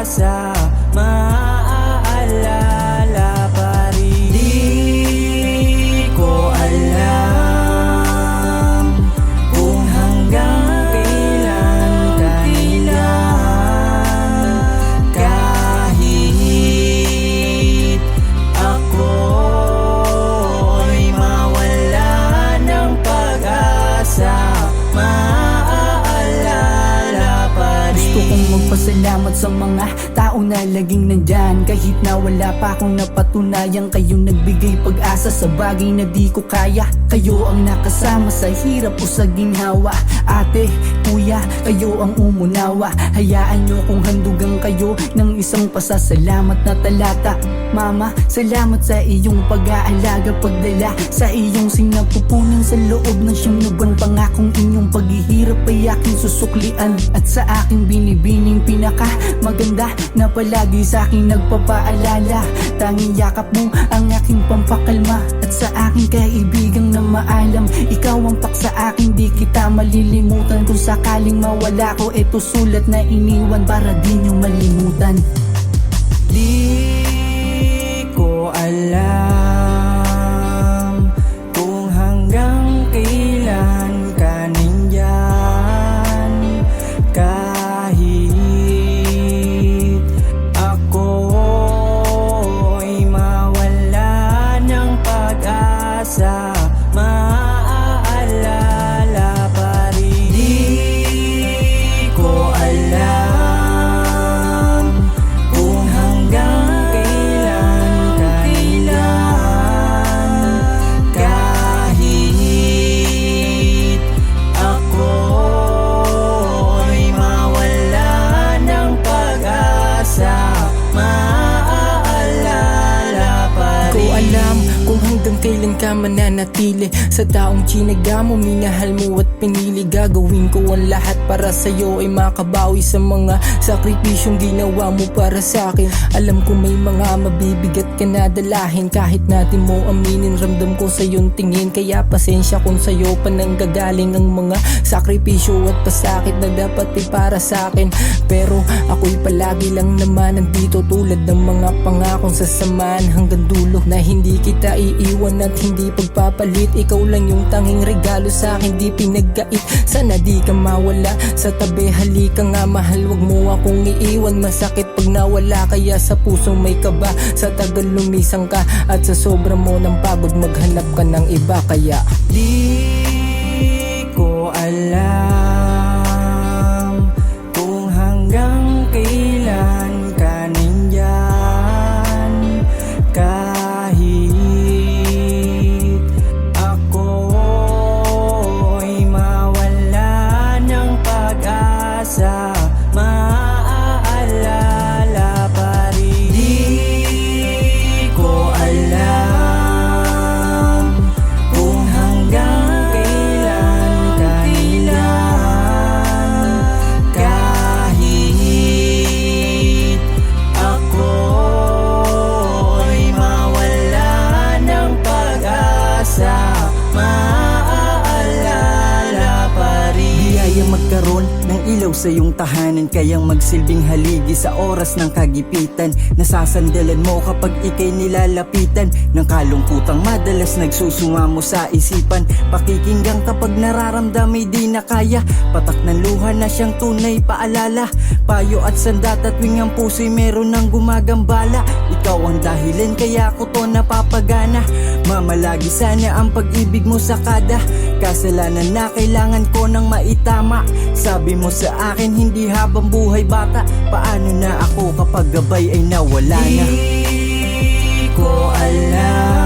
rasa. Laging nandyan. Kahit na wala pa akong napatunayan Kayo nagbigay pag-asa sa bagay na di ko kaya. Kayo ang nakasama sa hirap o sa ginhawa. Ate, kuya, kayo ang umunawa. Hayaan nyo kung handugan kayo ng isang pasasalamat na talata. Mama, salamat sa iyong pag-aalaga Pagdala sa iyong sinapupunan sa loob ng siyam na buwan. Pangakong inyong paghihirap ay aking susuklian At sa aking binibining pinaka maganda Na palagi sa aking nagpapaalala. Tanging yakap mo ang aking pampakalma At sa aking kaibigang na maalam. Ikaw ang paksa akin di kita malilimutan. Kung sakaling mawala ko Ito sulat na iniwan para di nyo malimutan. Di ko alam mananatili Sa taong chinaga mo, minahal mo at pinili Gagawin ko ang lahat para sa'yo ay makabawi Sa mga sakripisyong ginawa mo para sa akin. Alam ko may mga mabibigat ka na dalahin. Kahit natin mo aminin, ramdam ko sa iyong tingin. Kaya pasensya kung sa'yo pa nanggagaling ang mga sakripisyo at pasakit na dapat ay para sa akin. Pero ako'y palagi lang naman nandito tulad ng mga pangakong sasamahan hanggang dulo Na hindi kita iiwan at hindi pagpapalit. Ikaw lang yung tanging regalo sa akin di pinagkait. Sana di ka mawala sa tabi. Halika nga mahal Wag mo akong iiwan. Masakit pag nawala Kaya sa pusong may kaba. Sa tagal lumisang ka At sa sobra mo ng pagod maghanap ka ng iba. Kaya Di ko alam ng ilaw sa iyong tahanan Kayang magsilbing haligi sa oras ng kagipitan. Nasasandalan mo kapag ikay nilalapitan. Ng kalungkutang madalas nagsusumamo sa isipan. Pakikinggan kapag nararamdam ay di na kaya. Patak ng luha na siyang tunay paalala. Payo at sandat at wing ang puso'y meron ng gumagambala. Ikaw ang dahilan kaya ko to napapagana. Mamalagi sana ang pag-ibig mo sa kada Kasalanan na kailangan ko nang maitama. Sabi mo sa akin hindi habang buhay bata. Paano na ako kapag gabay ay nawala na? Di ko alam